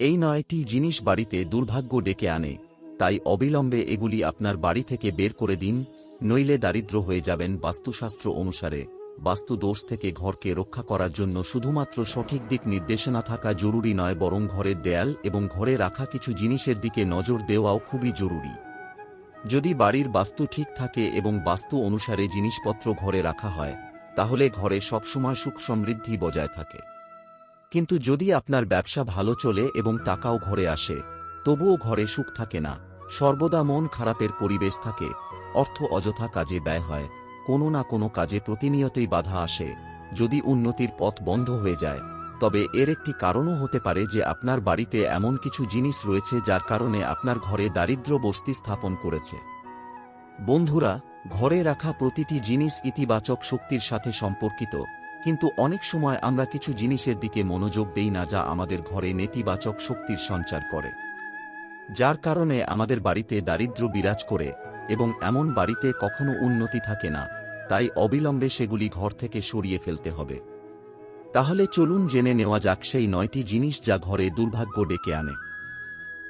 এই নয়টি জিনিস বাড়িতে দুর্ভাগ্য ডেকে আনে, তাই অবিলম্বে এগুলি আপনার বাড়ি থেকে বের করে দিন, নইলে দারিদ্র হয়ে যাবেন বাস্তুশাস্ত্র অনুসারে। বাস্তু দোষ থেকে ঘরকে রক্ষা করার জন্য শুধুমাত্র সঠিক দিক নির্দেশনা থাকা জরুরি নয়, বরং ঘরের দেয়াল এবং ঘরে রাখা কিছু জিনিসের দিকে নজর দেওয়াও খুবই জরুরি। যদি বাড়ির বাস্তু ঠিক থাকে এবং বাস্তু অনুসারে জিনিসপত্র ঘরে রাখা হয়, তাহলে ঘরে সবসময় সুখ সমৃদ্ধি বজায় থাকে। কিন্তু যদি আপনার ব্যবসা ভালো চলে এবং টাকাও ঘরে আসে, তবুও ঘরে সুখ থাকে না। সর্বদা মন খারাপের পরিবেশ থাকে, অর্থ অযথা কাজে ব্যয় হয়, কোনো না কোনো কাজে প্রতিনিয়তই বাধা আসে। যদি উন্নতির পথ বন্ধ হয়ে যায়, তবে এর একটি কারণও হতে পারে যে আপনার বাড়িতে এমন কিছু জিনিস রয়েছে যার কারণে আপনার ঘরে দারিদ্র বস্তি স্থাপন করেছে। বন্ধুরা, ঘরে রাখা প্রতিটি জিনিস ইতিবাচক শক্তির সাথে সম্পর্কিত। কিন্তু অনেক সময় আমরা কিছু জিনিসের দিকে মনোযোগ দেই না যা আমাদের ঘরে নেতিবাচক শক্তির সঞ্চার করে। যার কারণে আমাদের বাড়িতে দারিদ্র বিরাজ করে এবং এমন বাড়িতে কখনো উন্নতি থাকে না, তাই অবিলম্বে সেগুলি ঘর থেকে সরিয়ে ফেলতে হবে। তাহলে চলুন জেনে নেওয়া যাক সেই নয়টি জিনিস যা ঘরে দুর্ভাগ্য ডেকে আনে।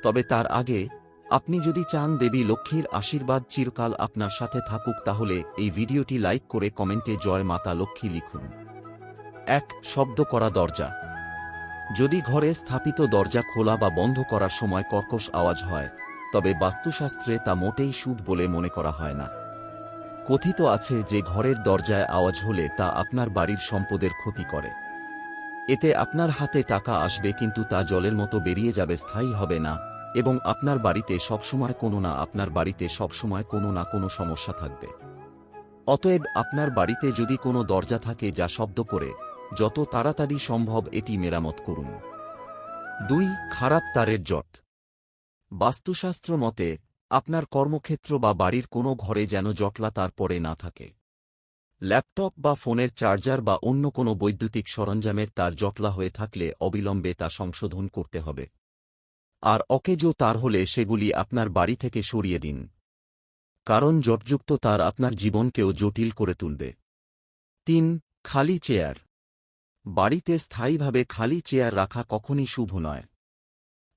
তবে তার আগে, আপনি যদি চান দেবী লক্ষ্মীর আশীর্বাদ চিরকাল আপনার সাথে থাকুক, তাহলে এই ভিডিওটি লাইক করে কমেন্টে জয় মাতা লক্ষ্মী লিখুন। এক শব্দ করা দরজা। যদি ঘরে স্থাপিত দরজা খোলা বা বন্ধ করার সময় কর্কশ আওয়াজ হয়, তবে বাস্তুশাস্ত্রে তা মোটেই শুভ বলে মনে করা হয় না। কথিত আছে যে ঘরের দরজায় আওয়াজ হলে তা আপনার বাড়ির সম্পদের ক্ষতি করে। এতে আপনার হাতে টাকা আসবে কিন্তু তা জলের মতো বেরিয়ে যাবে, স্থায়ী হবে না এবং আপনার বাড়িতে সবসময় কোনো না আপনার বাড়িতে সবসময় কোনো না কোনো সমস্যা থাকবে। অতএব আপনার বাড়িতে যদি কোনো দরজা থাকে যা শব্দ করে যত তাড়াতাড়ি সম্ভব এটি মেরামত করুন। দুই, খারাপ তারের জট। বাস্তুশাস্ত্র মতে, আপনার কর্মক্ষেত্র বা বাড়ির কোনো ঘরে যেন জটলা তার পরে না থাকে। ল্যাপটপ বা ফোনের চার্জার বা অন্য কোনো বৈদ্যুতিক সরঞ্জামের তার জটলা হয়ে থাকলে অবিলম্বে তা সংশোধন করতে হবে। আর অকেজো তার হলে সেগুলি আপনার বাড়ি থেকে সরিয়ে দিন। কারণ জটযুক্ত তার আপনার জীবনকেও জটিল করে তুলবে। তিন, খালি চেয়ার। বাড়িতে স্থায়ীভাবে খালি চেয়ার রাখা কখনই শুভ নয়।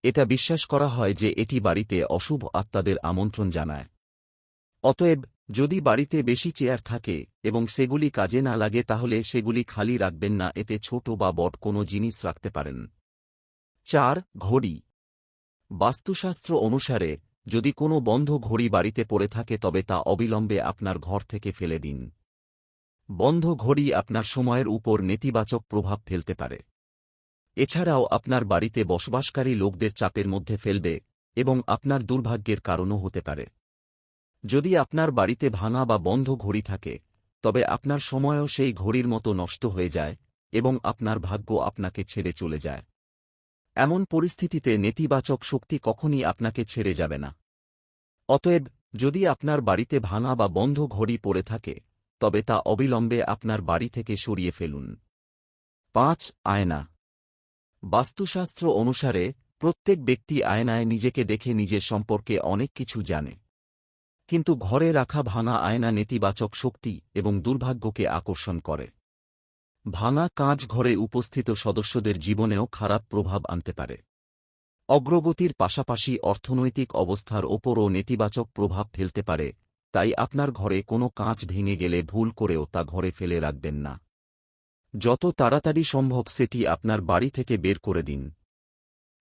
এটা বিশ্বাস করা হয় যে এটি বাড়িতে অশুভ আত্মাদের আমন্ত্রণ জানায়। অতএব, যদি বাড়িতে বেশি চেয়ার থাকে এবং সেগুলি কাজে না লাগে তাহলে সেগুলি খালি রাখবেন না, এতে ছোট বা বট কোনো জিনিস রাখতে পারেন। চার, ঘড়ি। বাস্তুশাস্ত্র অনুসারে, যদি কোনো বন্ধ ঘড়ি বাড়িতে পড়ে থাকে তবে তা অবিলম্বে আপনার ঘর থেকে ফেলে দিন। বন্ধ ঘড়ি আপনার সময়ের উপর নেতিবাচক প্রভাব ফেলতে পারে। এছাড়াও আপনার বাড়িতে বসবাসকারী লোকদের চাপের মধ্যে ফেলবে এবং আপনার দুর্ভাগ্যের কারণও হতে পারে। যদি আপনার বাড়িতে ভাঙা বা বন্ধ ঘড়ি থাকে, তবে আপনার সময়ও সেই ঘড়ির মতো নষ্ট হয়ে যায় এবং আপনার ভাগ্য আপনাকে ছেড়ে চলে যায়। এমন পরিস্থিতিতে নেতিবাচক শক্তি কখনই আপনাকে ছেড়ে যাবে না। অতএব, যদি আপনার বাড়িতে ভাঙা বা বন্ধ ঘড়ি পড়ে থাকে তবে তা অবিলম্বে আপনার বাড়ি থেকে সরিয়ে ফেলুন। পাঁচ, আয়না। বাস্তুশাস্ত্র অনুসারে, প্রত্যেক ব্যক্তি আয়নায় নিজেকে দেখে নিজের সম্পর্কে অনেক কিছু জানে। কিন্তু ঘরে রাখা ভাঙা আয়না নেতিবাচক শক্তি এবং দুর্ভাগ্যকে আকর্ষণ করে। ভাঙা কাঁচ ঘরে উপস্থিত সদস্যদের জীবনেও খারাপ প্রভাব আনতে পারে। অগ্রগতির পাশাপাশি অর্থনৈতিক অবস্থার ওপরও নেতিবাচক প্রভাব ফেলতে পারে তাই আপনার ঘরে কোনো কাঁচ ভেঙে গেলে ভুল করেও তা ঘরে ফেলে রাখবেন না। যত তাড়াতাড়ি সম্ভব সেটি আপনার বাড়ি থেকে বের করে দিন।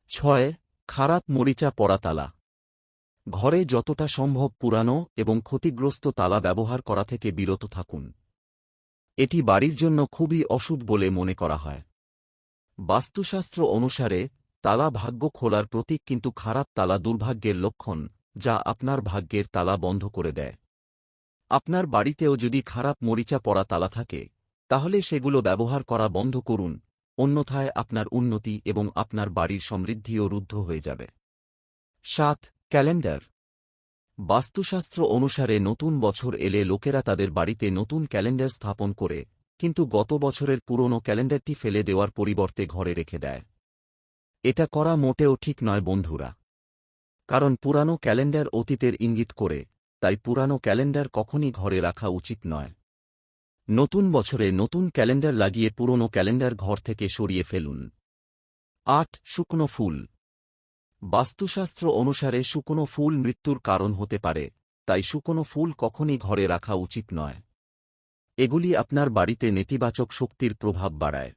ছয়, খারাপ মরিচা পড়া তালা। ঘরে যতটা সম্ভব পুরানো এবং ক্ষতিগ্রস্ত তালা ব্যবহার করা থেকে বিরত থাকুন। এটি বাড়ির জন্য খুবই অশুভ বলে মনে করা হয়। বাস্তুশাস্ত্র অনুসারে, তালা ভাগ্য খোলার প্রতীক কিন্তু খারাপ তালা দুর্ভাগ্যের লক্ষণ। যা আপনার ভাগ্যের তালা বন্ধ করে দেয়। আপনার বাড়িতেও যদি খারাপ মরিচা পড়া তালা থাকে, তাহলে সেগুলো ব্যবহার করা বন্ধ করুন, অন্যথায় আপনার উন্নতি এবং আপনার বাড়ির সমৃদ্ধিও রুদ্ধ হয়ে যাবে। সাত, ক্যালেন্ডার। বাস্তুশাস্ত্র অনুসারে নতুন বছর এলে লোকেরা তাদের বাড়িতে নতুন ক্যালেন্ডার স্থাপন করে, কিন্তু গত বছরের পুরনো ক্যালেন্ডারটি ফেলে দেওয়ার পরিবর্তে ঘরে রেখে দেয়। এটা করা মোটেও ঠিক নয় বন্ধুরা। কারণ পুরানো ক্যালেন্ডার অতীতের ইঙ্গিত করে, তাই পুরানো ক্যালেন্ডার কখনই ঘরে রাখা উচিত নয়। নতুন বছরে নতুন ক্যালেন্ডার লাগিয়ে পুরনো ক্যালেন্ডার ঘর থেকে সরিয়ে ফেলুন। আট, শুকনো ফুল। বাস্তুশাস্ত্র অনুসারে শুকনো ফুল মৃত্যুর কারণ হতে পারে, তাই শুকনো ফুল কখনই ঘরে রাখা উচিত নয়। এগুলি আপনার বাড়িতে নেতিবাচক শক্তির প্রভাব বাড়ায়।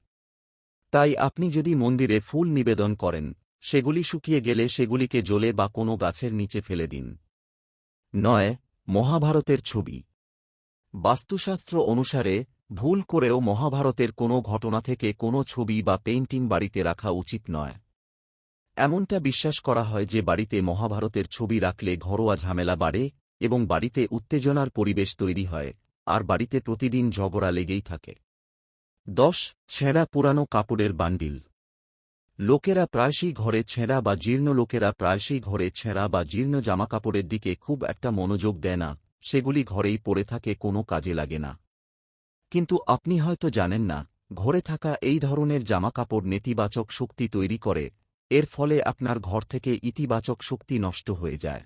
তাই আপনি যদি মন্দিরে ফুল নিবেদন করেন সেগুলি শুকিয়ে গেলে সেগুলিকে জ্বলে বা কোনো গাছের নিচে ফেলে দিন। নয়, মহাভারতের ছবি। বাস্তুশাস্ত্র অনুসারে, ভুল করেও মহাভারতের কোনো ঘটনা থেকে কোনো ছবি বা পেইন্টিং বাড়িতে রাখা উচিত নয়। এমনটা বিশ্বাস করা হয় যে বাড়িতে মহাভারতের ছবি রাখলে ঘরোয়া ঝামেলা বাড়ে এবং বাড়িতে উত্তেজনার পরিবেশ তৈরি হয়, আর বাড়িতে প্রতিদিন ঝগড়া লেগেই থাকে। দশ, ছেঁড়া পুরানো কাপড়ের বান্ডিল। লোকেরা প্রায়শই ঘরে ছেঁড়া বা জীর্ণ লোকেরা প্রায়শই ঘরে ছেঁড়া বা জীর্ণ জামাকাপড়ের দিকে খুব একটা মনোযোগ দেয় না, সেগুলি ঘরেই পড়ে থাকে, কোনো কাজে লাগে না। কিন্তু আপনি হয়তো জানেন না, ঘরে থাকা এই ধরনের জামাকাপড় নেতিবাচক শক্তি তৈরি করে, এর ফলে আপনার ঘর থেকে ইতিবাচক শক্তি নষ্ট হয়ে যায়।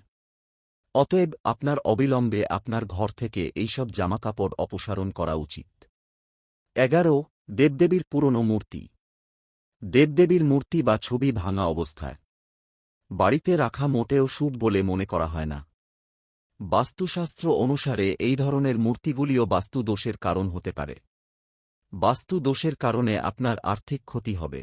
অতএব আপনার অবিলম্বে আপনার ঘর থেকে এইসব জামাকাপড় অপসারণ করা উচিত। এগারো, দেবদেবীর পুরনো মূর্তি। দেবদেবীর মূর্তি বা ছবি ভাঙা অবস্থায়। বাড়িতে রাখা মোটেও শুভ বলে মনে করা হয় না। বাস্তুশাস্ত্র অনুসারে এই ধরনের মূর্তিগুলিও বাস্তু দোষের কারণ হতে পারে। বাস্তু দোষের কারণে আপনার আর্থিক ক্ষতি হবে।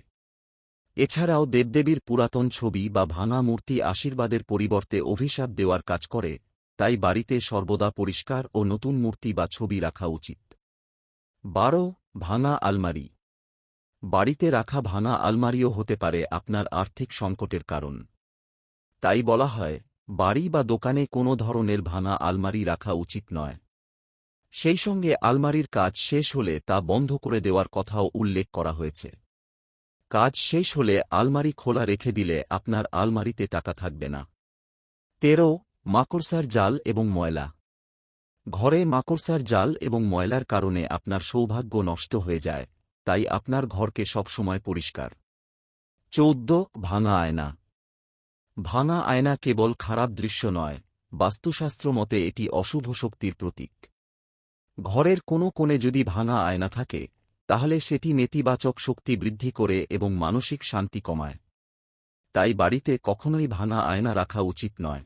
এছাড়াও দেবদেবীর পুরাতন ছবি বা ভাঙা মূর্তি আশীর্বাদের পরিবর্তে অভিশাপ দেওয়ার কাজ করে, তাই বাড়িতে সর্বদা পরিষ্কার ও নতুন মূর্তি বা ছবি রাখা উচিত। বারো, ভাঙা আলমারি। বাড়িতে রাখা ভাঙা আলমারিও হতে পারে আপনার আর্থিক সংকটের কারণ। তাই বলা হয়, বাড়ি বা দোকানে কোনো ধরনের ভাঙা আলমারি রাখা উচিত নয়। সেই সঙ্গে আলমারির কাজ শেষ হলে তা বন্ধ করে দেওয়ার কথাও উল্লেখ করা হয়েছে। কাজ শেষ হলে আলমারি খোলা রেখে দিলে আপনার আলমারিতে টাকা থাকবে না। তেরো, মাকড়সার জাল এবং ময়লা। ঘরে মাকড়সার জাল এবং ময়লার কারণে আপনার সৌভাগ্য নষ্ট হয়ে যায়। তাই আপনার ঘরকে সবসময় পরিষ্কার। চৌদ্দ, ভাঙা আয়না। ভাঙা আয়না কেবল খারাপ দৃশ্য নয়, বাস্তুশাস্ত্র মতে এটি অশুভ শক্তির প্রতীক। ঘরের কোনো কোণে যদি ভাঙা আয়না থাকে, তাহলে সেটি নেতিবাচক শক্তি বৃদ্ধি করে এবং মানসিক শান্তি কমায়। তাই বাড়িতে কখনোই ভাঙা আয়না রাখা উচিত নয়।